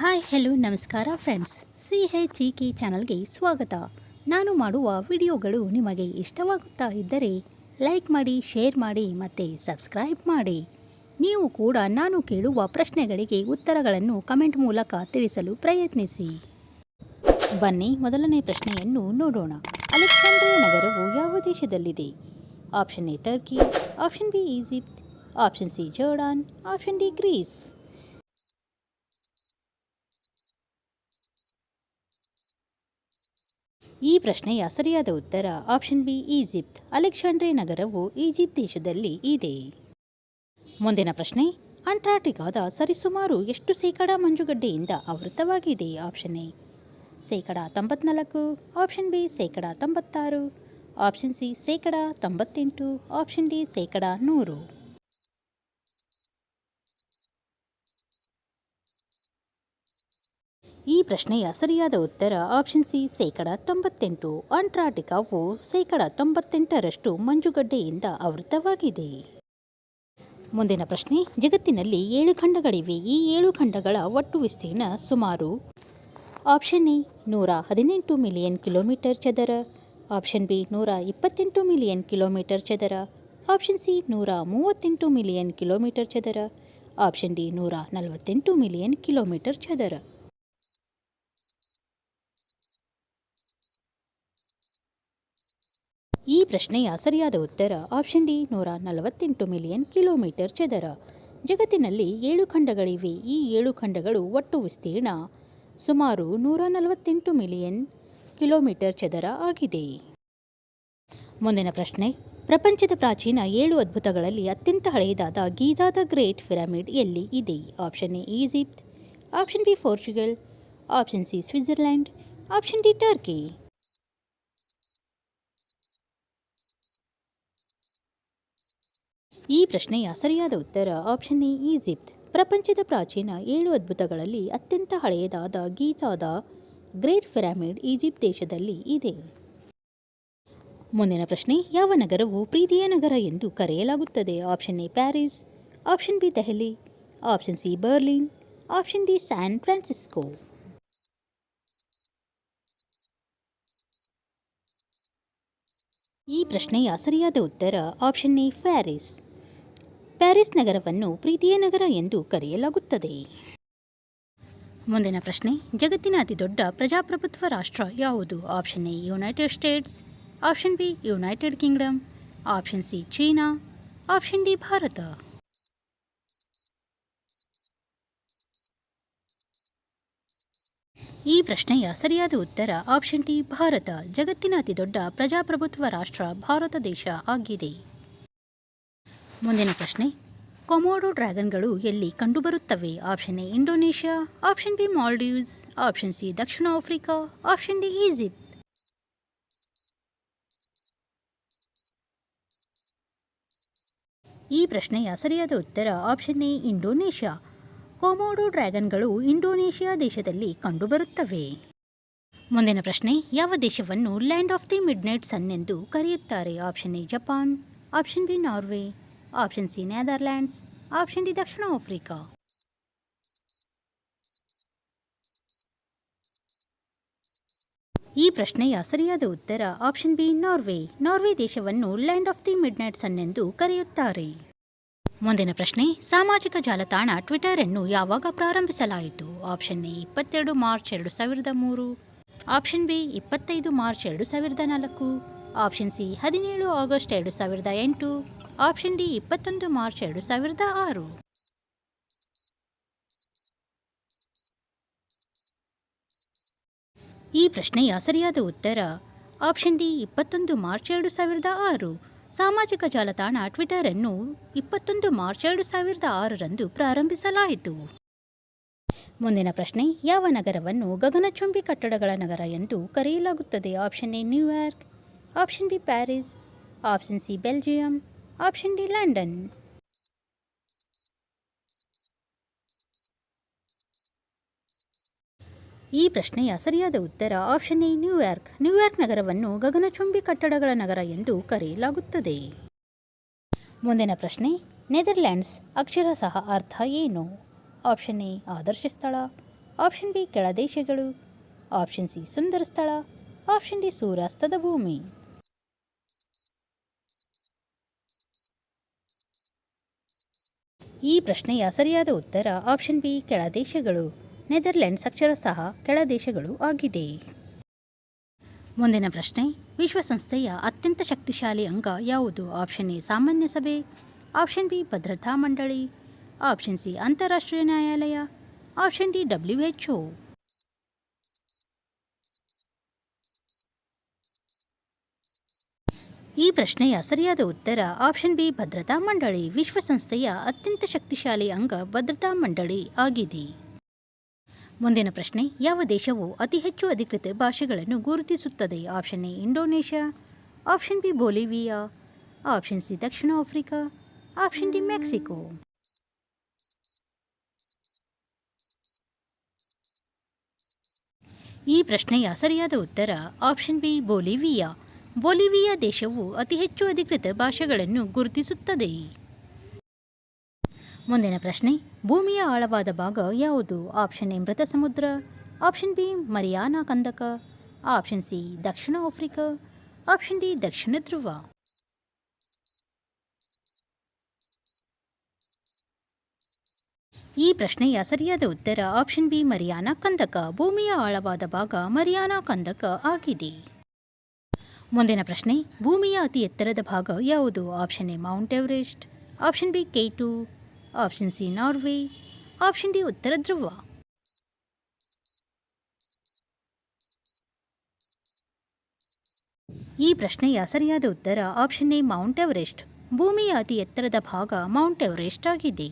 Hi, hello, ನಮಸ್ಕಾರ friends. C H E K ಚಾನಲ್ಗೆ ಸ್ವಾಗತ. ನಾನು ಮಾಡುವ ವಿಡಿಯೋಗಳು ನಿಮಗೆ ಇಷ್ಟವಾಗುತ್ತಾ ಇದ್ದರೆ ಲೈಕ್ ಮಾಡಿ, ಶೇರ್ ಮಾಡಿ ಮತ್ತು ಸಬ್ಸ್ಕ್ರೈಬ್ ಮಾಡಿ. ನೀವು ಕೂಡ ನಾನು ಕೇಳುವ ಪ್ರಶ್ನೆಗಳಿಗೆ ಉತ್ತರಗಳನ್ನು ಕಮೆಂಟ್ ಮೂಲಕ ತಿಳಿಸಲು ಪ್ರಯತ್ನಿಸಿ. ಬನ್ನಿ, ಮೊದಲನೇ ಪ್ರಶ್ನೆಯನ್ನು ನೋಡೋಣ. ಅಲೆಕ್ಸಾಂಡ್ರಿಯಾ ನಗರವು ಯಾವ ದೇಶದಲ್ಲಿದೆ? Option A Turkey, option B Egypt, option C Jordan, option D Greece. ಈ ಪ್ರಶ್ನೆಯ ಸರಿಯಾದ ಉತ್ತರ ಆಪ್ಷನ್ ಬಿ, ಈಜಿಪ್ಟ್. ಅಲೆಕ್ಸಾಂಡ್ರೆ ನಗರವು ಈಜಿಪ್ಟ್ ದೇಶದಲ್ಲಿ ಇದೆ. ಮುಂದಿನ ಪ್ರಶ್ನೆ ಅಂಟಾರ್ಟಿಕಾದ ಸರಿಸುಮಾರು ಎಷ್ಟು ಶೇಕಡ ಮಂಜುಗಡ್ಡೆಯಿಂದ ಆವೃತವಾಗಿದೆ ಆಪ್ಷನ್ ಎ, ಶೇಕಡ ತೊಂಬತ್ನಾಲ್ಕು. ಆಪ್ಷನ್ ಬಿ, ಶೇಕಡ ತೊಂಬತ್ತಾರು. ಆಪ್ಷನ್ ಸಿ, ಶೇಕಡ ತೊಂಬತ್ತೆಂಟು. ಆಪ್ಷನ್ ಡಿ, ಶೇಕಡ ನೂರು. ಈ ಪ್ರಶ್ನೆಯ ಸರಿಯಾದ ಉತ್ತರ ಆಪ್ಷನ್ ಸಿ ಶೇಕಡ ತೊಂಬತ್ತೆಂಟು. ಅಂಟಾರ್ಟಿಕಾವು ಶೇಕಡ ತೊಂಬತ್ತೆಂಟರಷ್ಟು ಮಂಜುಗಡ್ಡೆಯಿಂದ ಆವೃತವಾಗಿದೆ ಮುಂದಿನ ಪ್ರಶ್ನೆ, ಜಗತ್ತಿನಲ್ಲಿ ಏಳು ಖಂಡಗಳಿವೆ. ಈ ಏಳು ಖಂಡಗಳ ಒಟ್ಟು ವಿಸ್ತೀರ್ಣ ಸುಮಾರು ಆಪ್ಷನ್ ಎ ನೂರ ಹದಿನೆಂಟು ಮಿಲಿಯನ್ ಕಿಲೋಮೀಟರ್ ಚದರ ಆಪ್ಷನ್ ಬಿ ನೂರ ಇಪ್ಪತ್ತೆಂಟು ಮಿಲಿಯನ್ ಕಿಲೋಮೀಟರ್ ಚದರ ಆಪ್ಷನ್ ಸಿ ನೂರ ಮೂವತ್ತೆಂಟು ಮಿಲಿಯನ್ ಕಿಲೋಮೀಟರ್ ಚದರ ಆಪ್ಷನ್ ಡಿ ನೂರ ನಲವತ್ತೆಂಟು ಮಿಲಿಯನ್ ಕಿಲೋಮೀಟರ್ ಚದರ. ಈ ಪ್ರಶ್ನೆಯ ಸರಿಯಾದ ಉತ್ತರ ಆಪ್ಷನ್ ಡಿ ನೂರ ನಲವತ್ತೆಂಟು ಮಿಲಿಯನ್ ಕಿಲೋಮೀಟರ್ ಚದರ. ಜಗತ್ತಿನಲ್ಲಿ ಏಳು ಖಂಡಗಳಿವೆ. ಈ ಏಳು ಖಂಡಗಳು ಒಟ್ಟು ವಿಸ್ತೀರ್ಣ ಸುಮಾರು ನೂರ ನಲವತ್ತೆಂಟು ಮಿಲಿಯನ್ ಕಿಲೋಮೀಟರ್ ಚದರ ಆಗಿದೆ. ಮುಂದಿನ ಪ್ರಶ್ನೆ. ಪ್ರಪಂಚದ ಪ್ರಾಚೀನ ಏಳು ಅದ್ಭುತಗಳಲ್ಲಿ ಅತ್ಯಂತ ಹಳೆಯದಾದ ಗೀಜಾದ ಗ್ರೇಟ್ ಪಿರಮಿಡ್ ಎಲ್ಲಿ ಇದೆ? Option A Egypt option B Portugal option C Switzerland option D Turkey. ಈ ಪ್ರಶ್ನೆಯ ಸರಿಯಾದ ಉತ್ತರ ಆಪ್ಷನ್ ಎ ಈಜಿಪ್ಟ್ ಪ್ರಪಂಚದ ಪ್ರಾಚೀನ ಏಳು ಅದ್ಭುತಗಳಲ್ಲಿ ಅತ್ಯಂತ ಹಳೆಯದಾದ ಗೀಜಾದ ಗ್ರೇಟ್ ಪಿರಾಮಿಡ್ ಈಜಿಪ್ಟ್ ದೇಶದಲ್ಲಿ ಇದೆ. ಮುಂದಿನ ಪ್ರಶ್ನೆ, ಯಾವ ನಗರವು ಪ್ರೀತಿಯ ನಗರ ಎಂದು ಕರೆಯಲಾಗುತ್ತದೆ? Option A Paris option B, Delhi. Option C Berlin option D San Francisco ಈ ಪ್ರಶ್ನೆಯ ಸರಿಯಾದ ಉತ್ತರ ಆಪ್ಷನ್ ಎ ಪ್ಯಾರಿಸ್ ಪ್ಯಾರಿಸ್ ನಗರವನ್ನು ಪ್ರೀತಿಯ ನಗರ ಎಂದು ಕರೆಯಲಾಗುತ್ತದೆ. ಮುಂದಿನ ಪ್ರಶ್ನೆ, ಜಗತ್ತಿನ ಅತಿದೊಡ್ಡ ಪ್ರಜಾಪ್ರಭುತ್ವ ರಾಷ್ಟ್ರ ಯಾವುದು? Option A, United States. Option B, United Kingdom. Option C, China. Option D, Bharat. ಈ ಪ್ರಶ್ನೆಯ ಸರಿಯಾದ ಉತ್ತರ ಆಪ್ಷನ್ ಡಿ, ಭಾರತ. ಜಗತ್ತಿನ ಅತಿದೊಡ್ಡ ಪ್ರಜಾಪ್ರಭುತ್ವ ರಾಷ್ಟ್ರ ಭಾರತ ದೇಶ ಆಗಿದೆ. ಮುಂದಿನ ಪ್ರಶ್ನೆ. ಕೊಮೋಡೋ ಡ್ರ್ಯಾಗನ್ಗಳು ಎಲ್ಲಿ ಕಂಡುಬರುತ್ತವೆ? Option A, Indonesia. Option B, Maldives. Option C, Dakshina Africa. Option D, Egypt. ಈ ಪ್ರಶ್ನೆಯ ಸರಿಯಾದ ಉತ್ತರ ಆಪ್ಷನ್ ಎ, ಇಂಡೋನೇಷ್ಯಾ. ಕೊಮೋಡೋ ಡ್ರ್ಯಾಗನ್ಗಳು ಇಂಡೋನೇಷ್ಯಾ ದೇಶದಲ್ಲಿ ಕಂಡುಬರುತ್ತವೆ. ಮುಂದಿನ ಪ್ರಶ್ನೆ, ಯಾವ ದೇಶವನ್ನು land of the midnight sun ಎಂದು ಕರೆಯುತ್ತಾರೆ? Option A, Japan. Option B, Norway. Option C Netherlands option D Dakshina Africa ಈ ಪ್ರಶ್ನೆಯ ಸರಿಯಾದ ಉತ್ತರ ಆಪ್ಷನ್ ಬಿ ನಾರ್ವೆ ನಾರ್ವೆ ದೇಶವನ್ನು land of the midnight sun ಎಂದು ಕರೆಯುತ್ತಾರೆ. ಮುಂದಿನ ಪ್ರಶ್ನೆ, ಸಾಮಾಜಿಕ ಜಾಲತಾಣ ಟ್ವಿಟರ್ ಅನ್ನು ಯಾವಾಗ ಪ್ರಾರಂಭಿಸಲಾಯಿತು? ಆಪ್ಷನ್ ಎ ಇಪ್ಪತ್ತೆರಡು ಮಾರ್ಚ್ ಎರಡು ಸಾವಿರದ ಮೂರು. ಆಪ್ಷನ್ ಬಿ ಇಪ್ಪತ್ತೈದು ಮಾರ್ಚ್ ಎರಡು ಸಾವಿರದ ನಾಲ್ಕು. ಆಪ್ಷನ್ ಸಿ ಹದಿನೇಳು ಆಗಸ್ಟ್ ಎರಡು ಸಾವಿರದ ಎಂಟು. ಆಪ್ಷನ್ ಡಿ ಇಪ್ಪತ್ತೊಂದು ಮಾರ್ಚ್ ಎರಡು ಸಾವಿರದ ಆರು. ಈ ಪ್ರಶ್ನೆಯ ಸರಿಯಾದ ಉತ್ತರ ಆಪ್ಷನ್ ಡಿ ಇಪ್ಪತ್ತೊಂದು ಮಾರ್ಚ್ ಎರಡು ಸಾವಿರದ ಆರು. ಸಾಮಾಜಿಕ ಜಾಲತಾಣ ಟ್ವಿಟರ್ ಅನ್ನು ಇಪ್ಪತ್ತೊಂದು ಮಾರ್ಚ್ ಎರಡು ಸಾವಿರದ ಆರರಂದು ಪ್ರಾರಂಭಿಸಲಾಯಿತು. ಮುಂದಿನ ಪ್ರಶ್ನೆ, ಯಾವ ನಗರವನ್ನು ಗಗನಚುಂಬಿ ಕಟ್ಟಡಗಳ ನಗರ ಎಂದು ಕರೆಯಲಾಗುತ್ತದೆ? Option A New York option B Paris option C Belgium option D London ಈ ಪ್ರಶ್ನೆಯ ಸರಿಯಾದ ಉತ್ತರ ಆಪ್ಷನ್ ಎ ನ್ಯೂಯಾರ್ಕ್ ನ್ಯೂಯಾರ್ಕ್ ನಗರವನ್ನು ಗಗನಚುಂಬಿ ಕಟ್ಟಡಗಳ ನಗರ ಎಂದು ಕರೆಯಲಾಗುತ್ತದೆ. ಮುಂದಿನ ಪ್ರಶ್ನೆ ನೆದರ್ಲ್ಯಾಂಡ್ಸ್ ಅಕ್ಷರ ಸಹ ಅರ್ಥ ಏನು? ಆಪ್ಷನ್ ಎ ಆದರ್ಶ ಸ್ಥಳ. ಆಪ್ಷನ್ ಬಿ ಕೆಳದೇಶಗಳು ಆಪ್ಷನ್ ಸಿ ಸುಂದರ ಸ್ಥಳ. ಆಪ್ಷನ್ ಡಿ ಸೂರ್ಯಾಸ್ತದ ಭೂಮಿ. ಈ ಪ್ರಶ್ನೆಯ ಸರಿಯಾದ ಉತ್ತರ ಆಪ್ಷನ್ ಬಿ ಕೆಳದೇಶಗಳು ನೆದರ್ಲೆಂಡ್ಸ್ ಸಹ ಕೆಳದೇಶಗಳು ಆಗಿದೆ. ಮುಂದಿನ ಪ್ರಶ್ನೆ, ವಿಶ್ವಸಂಸ್ಥೆಯ ಅತ್ಯಂತ ಶಕ್ತಿಶಾಲಿ ಅಂಗ ಯಾವುದು? ಆಪ್ಷನ್ ಎ ಸಾಮಾನ್ಯ ಸಭೆ. ಆಪ್ಷನ್ ಬಿ ಭದ್ರತಾ ಮಂಡಳಿ. ಆಪ್ಷನ್ ಸಿ ಅಂತಾರಾಷ್ಟ್ರೀಯ ನ್ಯಾಯಾಲಯ. ಆಪ್ಷನ್ ಡಿ ಡಬ್ಲ್ಯೂ ಎಚ್ ಈ ಪ್ರಶ್ನೆಯ ಸರಿಯಾದ ಉತ್ತರ ಆಪ್ಷನ್ ಬಿ, ಭದ್ರತಾ ಮಂಡಳಿ. ವಿಶ್ವಸಂಸ್ಥೆಯ ಅತ್ಯಂತ ಶಕ್ತಿಶಾಲಿ ಅಂಗ ಭದ್ರತಾ ಮಂಡಳಿ ಆಗಿದೆ. ಮುಂದಿನ ಪ್ರಶ್ನೆ, ಯಾವ ದೇಶವು ಅತಿ ಹೆಚ್ಚು ಅಧಿಕೃತ ಭಾಷೆಗಳನ್ನು ಗುರುತಿಸುತ್ತದೆ? Option A, Indonesia. Option B, Bolivia. Option C, Dakshina Africa. Option D, Mexico. ಈ ಪ್ರಶ್ನೆಯ ಸರಿಯಾದ ಉತ್ತರ ಆಪ್ಷನ್ ಬಿ, ಬೊಲಿವಿಯಾ. ಬೊಲಿವಿಯಾ ದೇಶವು ಅತಿ ಹೆಚ್ಚು ಅಧಿಕೃತ ಭಾಷೆಗಳನ್ನು ಗುರುತಿಸುತ್ತದೆ. ಮುಂದಿನ ಪ್ರಶ್ನೆ, ಭೂಮಿಯ ಆಳವಾದ ಭಾಗ ಯಾವುದು? ಆಪ್ಷನ್ ಎ ಮೃತ ಸಮುದ್ರ ಆಪ್ಷನ್ ಬಿ, ಮರಿಯಾನಾ ಕಂದಕ. ಆಪ್ಷನ್ ಸಿ, ದಕ್ಷಿಣ ಆಫ್ರಿಕಾ. ಆಪ್ಷನ್ ಡಿ, ದಕ್ಷಿಣ ಧ್ರುವ. ಈ ಪ್ರಶ್ನೆಯ ಸರಿಯಾದ ಉತ್ತರ ಆಪ್ಷನ್ ಬಿ, ಮರಿಯಾನಾ ಕಂದಕ. ಭೂಮಿಯ ಆಳವಾದ ಭಾಗ ಮರಿಯಾನಾ ಕಂದಕ ಆಗಿದೆ. ಮುಂದಿನ ಪ್ರಶ್ನೆ, ಭೂಮಿಯ ಅತಿ ಎತ್ತರದ ಭಾಗ ಯಾವುದು? Option A, Mount Everest, option B K two option C, Norway, option D, ಉತ್ತರ ಧ್ರುವ. ಈ ಪ್ರಶ್ನೆಯ ಸರಿಯಾದ ಉತ್ತರ ಆಪ್ಷನ್ ಎ, ಮೌಂಟ್ ಎವರೆಸ್ಟ್. ಭೂಮಿಯ ಅತಿ ಎತ್ತರದ ಭಾಗ ಮೌಂಟ್ ಎವರೆಸ್ಟ್ ಆಗಿದೆ.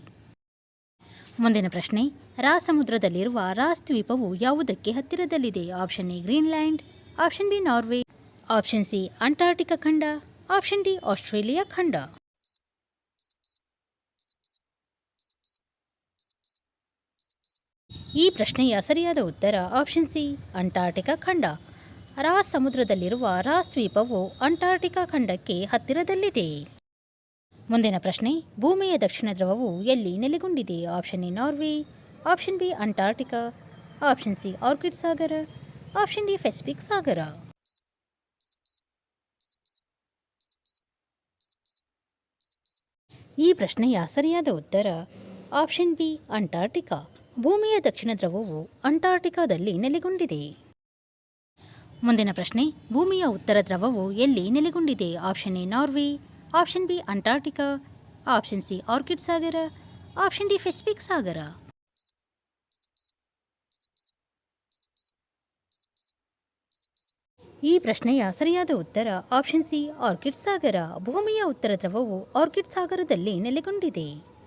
ಮುಂದಿನ ಪ್ರಶ್ನೆ ರಾ ಸಮುದ್ರದಲ್ಲಿರುವ ರಾಸ್ ದ್ವೀಪವು ಯಾವುದಕ್ಕೆ ಹತ್ತಿರದಲ್ಲಿದೆ? Option A, Greenland, option B, Norway. Option C Antarctica ಖಂಡ ಆಪ್ಷನ್ ಡಿ ಆಸ್ಟ್ರೇಲಿಯಾ ಖಂಡ ಈ ಪ್ರಶ್ನೆಯ ಸರಿಯಾದ ಉತ್ತರ ಆಪ್ಷನ್ ಸಿ ಅಂಟಾರ್ಟಿಕಾ ಖಂಡ ರಾಸ್ ಸಮುದ್ರದಲ್ಲಿರುವ ರಾಸ್ ದ್ವೀಪವು ಅಂಟಾರ್ಟಿಕಾ ಖಂಡಕ್ಕೆ ಹತ್ತಿರದಲ್ಲಿದೆ. ಮುಂದಿನ ಪ್ರಶ್ನೆ, ಭೂಮಿಯ ದಕ್ಷಿಣ ಧ್ರುವವು ಎಲ್ಲಿ ನೆಲೆಗೊಂಡಿದೆ? Option A Norway option B Antarctica option C Arctic Sagara option D Pacific ಸಾಗರ ಈ ಪ್ರಶ್ನೆಯ ಸರಿಯಾದ ಉತ್ತರ ಆಪ್ಷನ್ ಬಿ, ಅಂಟಾರ್ಟಿಕಾ. ಭೂಮಿಯ ದಕ್ಷಿಣ ದ್ರವವು ಅಂಟಾರ್ಟಿಕಾದಲ್ಲಿ ನೆಲೆಗೊಂಡಿದೆ. ಮುಂದಿನ ಪ್ರಶ್ನೆ, ಭೂಮಿಯ ಉತ್ತರ ದ್ರವವು ಎಲ್ಲಿ ನೆಲೆಗೊಂಡಿದೆ? Option A, Norway. Option B, Antarctica. Option C, Arctic Sagara. Option D Pacific ಸಾಗರ. ಈ ಪ್ರಶ್ನೆಯ ಸರಿಯಾದ ಉತ್ತರ ಆಪ್ಷನ್ ಸಿ ಆರ್ಕಿಡ್ ಸಾಗರ. ಭೂಮಿಯ ಉತ್ತರ ದ್ರವವು ಆರ್ಕಿಡ್ ಸಾಗರದಲ್ಲಿ ನೆಲೆಗೊಂಡಿದೆ.